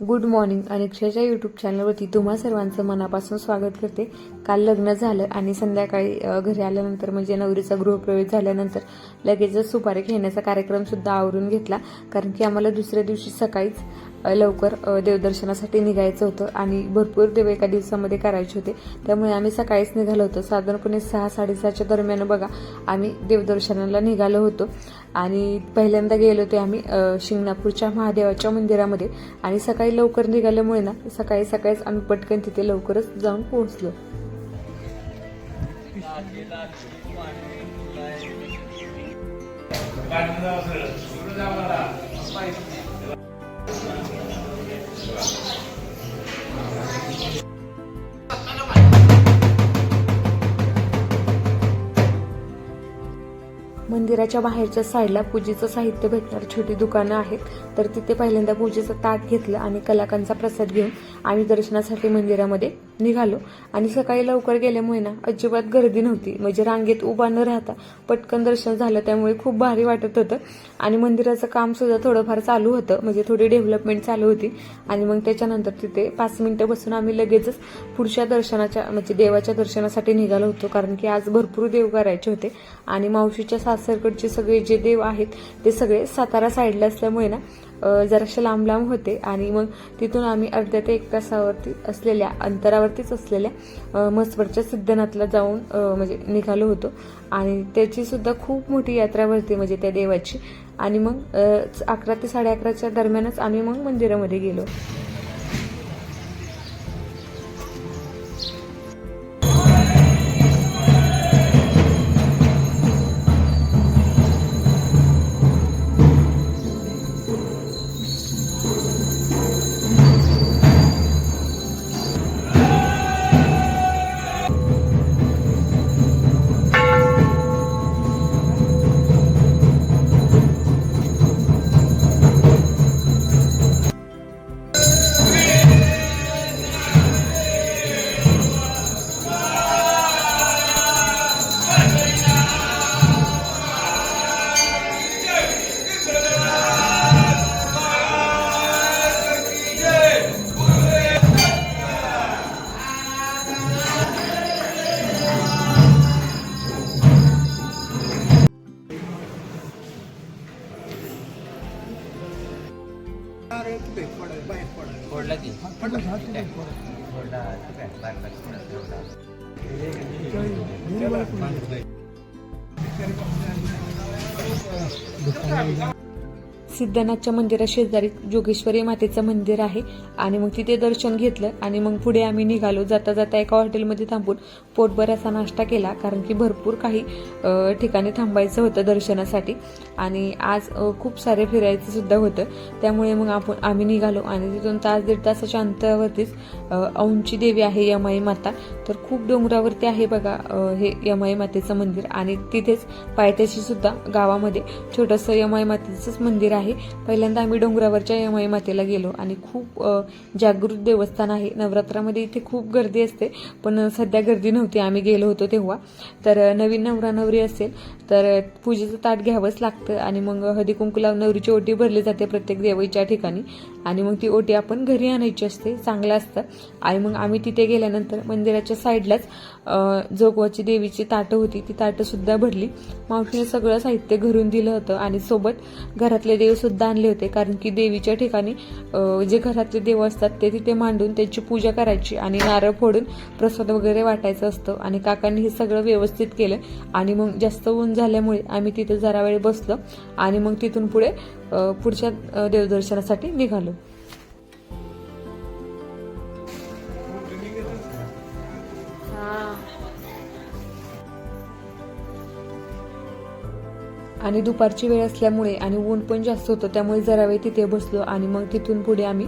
Good morning अनिक्षाच्या YouTube चॅनलवरती तुम्हा सर्वांचं मनापासून स्वागत करते. काल लग्न झालं आणि संध्याकाळी घरी आल्यानंतर म्हणजे नवरीचा गृहप्रवेश झाल्यानंतर लगेचच सुपारी घेण्याचा कार्यक्रम सुद्धा आवरून घेतला. कारण की आम्हाला दुसऱ्या दिवशी सकाळीच लवकर देवदर्शनासाठी निघायचं होतं आणि भरपूर देव एका दिवसामध्ये करायचे होते. त्यामुळे आम्ही सकाळीच निघालो होतो. साधारणपणे सहा साडेसहाच्या दरम्यान बघा आम्ही देवदर्शनाला निघालो होतो. आणि पहिल्यांदा गेलो होते आम्ही शिंगणापूरच्या महादेवाच्या मंदिरामध्ये. आणि सकाळी लवकर निघाल्यामुळे ना सकाळी सकाळीच आम्ही पटकन तिथे लवकरच जाऊन पोहोचलो. मंदिराच्या बाहेरच्या साईडला पूजेचं साहित्य भेटणार. छोटी दुकानं आहेत. तर तिथे पहिल्यांदा पूजेचं ताट घेतलं आणि कलाकांचा प्रसाद घेऊन आम्ही दर्शनासाठी मंदिरामध्ये निघालो. आणि सकाळी लवकर गेल्यामुळे ना अजिबात गर्दी नव्हती. म्हणजे रांगेत उभा न राहता पटकन दर्शन झालं. त्यामुळे खूप भारी वाटत होतं. आणि मंदिराचं काम सुद्धा थोडंफार चालू होतं. म्हणजे थोडी डेव्हलपमेंट चालू होती. आणि मग त्याच्यानंतर तिथे पाच मिनिटं बसून आम्ही लगेचच पुढच्या दर्शनाच्या म्हणजे देवाच्या दर्शनासाठी निघालो होतो. कारण की आज भरपूर देव करायचे होते. आणि मावशीच्या सासरकडचे सगळे जे देव आहेत ते सगळे सातारा साईडला असल्यामुळे ना जराशे लांब लांब होते आणि मग तिथून आम्ही अर्ध्या ते एक तासावरती असलेल्या अंतरावरतीच असलेल्या अ, मसवडच्या सिद्धनाथला जाऊन म्हणजे निघालो होतो. आणि त्याची सुद्धा खूप मोठी यात्रा भरते म्हणजे त्या देवाची. आणि मग अकरा ते साडे अकराच्या दरम्यानच आम्ही मग मंदिरामध्ये गेलो. फोडला ती फोडला ठीक आहे फोडला सिद्धनाथच्या मंदिरा शेजारी जोगेश्वरी मातेचं मंदिर आहे. आणि मग तिथे दर्शन घेतलं आणि मग पुढे आम्ही निघालो. जाता जाता एका हॉटेलमध्ये थांबून पोटभर असा नाश्ता केला. कारण की भरपूर काही ठिकाणी थांबायचं होतं दर्शनासाठी. आणि आज खूप सारे फिरायचं सुद्धा होतं. त्यामुळे मग आपण आम्ही निघालो. आणि तिथून तास दीड तासाच्या अंतरावरतीच औंची देवी आहे यमाई माता. तर खूप डोंगरावरती आहे बघा हे यमाई मातेचं मंदिर. आणि तिथेच पायथ्याशी सुद्धा गावामध्ये छोटंसं यमाई मातेचंच मंदिर आहे. पहिल्यांदा आम्ही डोंगरावरच्या यमाई मातेला गेलो आणि खूप जागृत देवस्थान आहे. नवरात्रामध्ये इथे खूप गर्दी असते पण सध्या गर्दी नव्हती. आम्ही गेलो होतो तेव्हा. तर नवीन नवरा नवरी असेल तर पूजेचं ताट घ्यावंच लागतं आणि मग हळदी कुंकू लावून नवरीची ओटी भरली जाते प्रत्येक देवीच्या ठिकाणी. आणि मग ती ओटी आपण घरी आणायची असते चांगलं असतं. आणि मग आम्ही तिथे गेल्यानंतर मंदिराच्या साईडलाच जोगवाची देवीची ताटं होती. ती ताटं सुद्धा भरली. मावशीने सगळं साहित्य घरून दिलं होतं आणि सोबत घरातले देव सुद्धा आणले होते. कारण की देवीच्या ठिकाणी जे घरातले देव असतात ते तिथे मांडून त्यांची पूजा करायची आणि नारळ फोडून प्रसाद वगैरे वाटायचं असतं. आणि काकांनी हे सगळं व्यवस्थित केलं आणि मग जास्त ऊन झाल्यामुळे आम्ही तिथे जरा वेळ बसलो आणि मग तिथून पुढे पुढच्या देवदर्शनासाठी निघालो. आणि दुपारची वेळ असल्यामुळे आणि ऊन पण जास्त होतं त्यामुळे जरा वेळ तिथे बसलो आणि मग तिथून पुढे आम्ही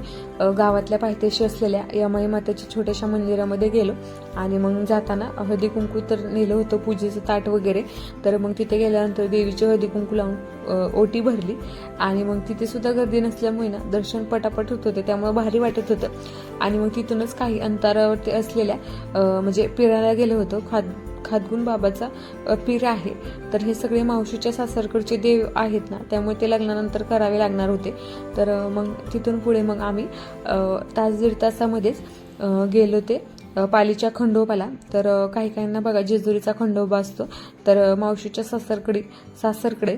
गावातल्या पायथ्याशी असलेल्या यमाई माताच्या छोट्याशा मंदिरामध्ये गेलो. आणि मग जाताना हळदी कुंकू तर नेलं होतं पूजेचं ताट वगैरे. तर मग तिथे गेल्यानंतर देवीची हळदी कुंकू लावून ओटी भरली. आणि मग तिथे सुद्धा गर्दी नसल्यामुळे ना दर्शन पटापट होत होते त्यामुळे भारी वाटत होतं. आणि मग तिथूनच काही अंतरावरती असलेल्या म्हणजे फिरायला गेलो होतो खाद खादगुण बाबाचा पीर आहे. तर हे सगळे मावशीच्या सासरकडचे देव आहेत ना त्यामुळे ते लग्नानंतर करावे लागणार होते. तर मग तिथून पुढे मग आम्ही तास दीड तासामध्येच गेलो ते पालीच्या खंडोबाला. तर काही काहींना बघा जेजुरीचा खंडोबा असतो. तर मावशीच्या सासरकडे सासरकडे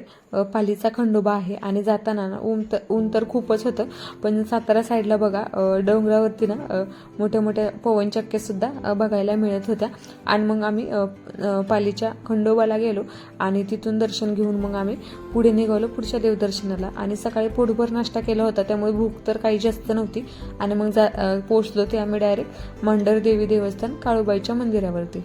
पालीचा खंडोबा आहे. आणि जाताना ना ऊन तर ऊन तर खूपच होतं. पण सातारा साईडला बघा डोंगरावरती ना मोठ्या मोठ्या पवनचक्क्यासुद्धा बघायला मिळत होत्या. आणि मग आम्ही पालीच्या खंडोबाला गेलो. आणि तिथून दर्शन घेऊन मग आम्ही पुढे निघालो पुढच्या देवदर्शनाला. आणि सकाळी पोटभर नाश्ता केला होता. त्यामुळे भूक तर काही जास्त नव्हती. आणि मग जा पोचलो ते आम्ही डायरेक्ट मंडर देवी देवस्थान काळूबाईच्या मंदिरावरती.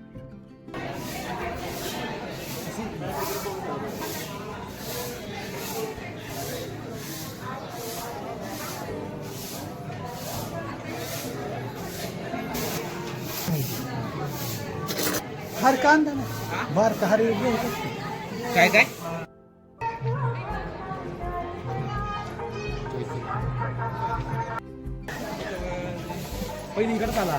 हर कांदा ना। बार का हर काय काय? पहिली इकडे आला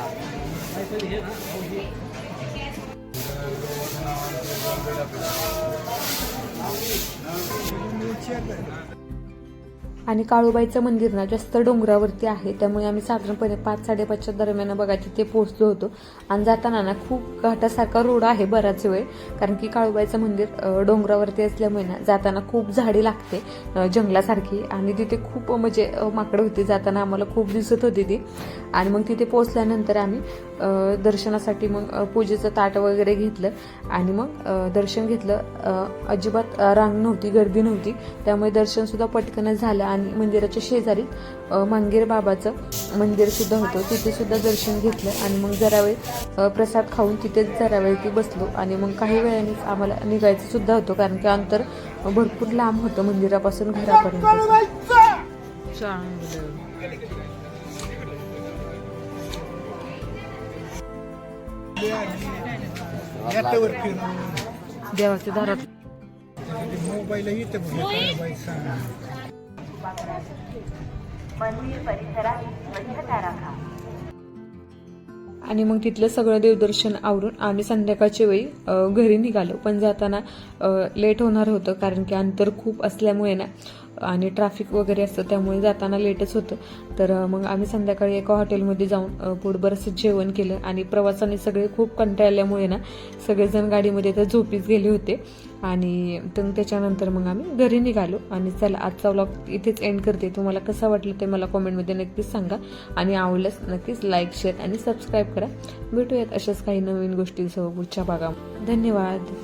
आणि काळूबाईचं मंदिर ना जास्त डोंगरावरती आहे त्यामुळे आम्ही साधारणपणे पाच साडेपाचच्या दरम्यान बघा तिथे पोहोचलो होतो. आणि जाताना ना खूप घाटासारखा रोड आहे बराच वेळ कारण की काळूबाईचं मंदिर डोंगरावरती असल्यामुळे ना जाताना खूप झाडी लागते जंगलासारखी. आणि तिथे खूप म्हणजे माकडं होती जाताना आम्हाला खूप दिसत होती ती. आणि मग तिथे पोहोचल्यानंतर आम्ही दर्शनासाठी मग पूजेचं ताट वगैरे घेतलं आणि मग दर्शन घेतलं. अजिबात रांग नव्हती गर्दी नव्हती. त्यामुळे दर्शनसुद्धा पटकन पटकनच झालं आणि मंदिराच्या शेजारी मांगेर बाबाचं मंदिरसुद्धा होतं. तिथेसुद्धा दर्शन घेतलं आणि मग जरा वेळ प्रसाद खाऊन तिथेच जरा वेळ ती बसलो. आणि मग काही वेळानेच आम्हाला निघायचंसुद्धा होतं कारण की अंतर भरपूर लांब होतं मंदिरापासून घरापर्यंत. देवाच्या दारात. मोबाईल आणि मग तिथलं सगळं देवदर्शन आवरून आम्ही संध्याकाळच्या वेळी घरी निघालो. पण जाताना लेट होणार होतं कारण की अंतर खूप असल्यामुळे ना आणि ट्रॅफिक वगैरे असतं त्यामुळे जाताना लेटच होतं. तर मग आम्ही संध्याकाळी एका हॉटेलमध्ये जाऊन अ, बरंच जेवण केलं. आणि प्रवासाने सगळे खूप कंटाळल्यामुळे ना सगळेजण गाडीमध्ये तर झोपीच गेले होते. आणि तर त्याच्यानंतर मग आम्ही घरी निघालो. आणि चला आजचा व्लॉग इथेच एंड करते. तुम्हाला कसं वाटलं ते मला कॉमेंटमध्ये नक्कीच सांगा. आणि आवडल्यास नक्कीच लाईक शेअर आणि सबस्क्राईब करा. भेटूयात अशाच काही नवीन गोष्टींसह पुढच्या भागामध्ये. धन्यवाद.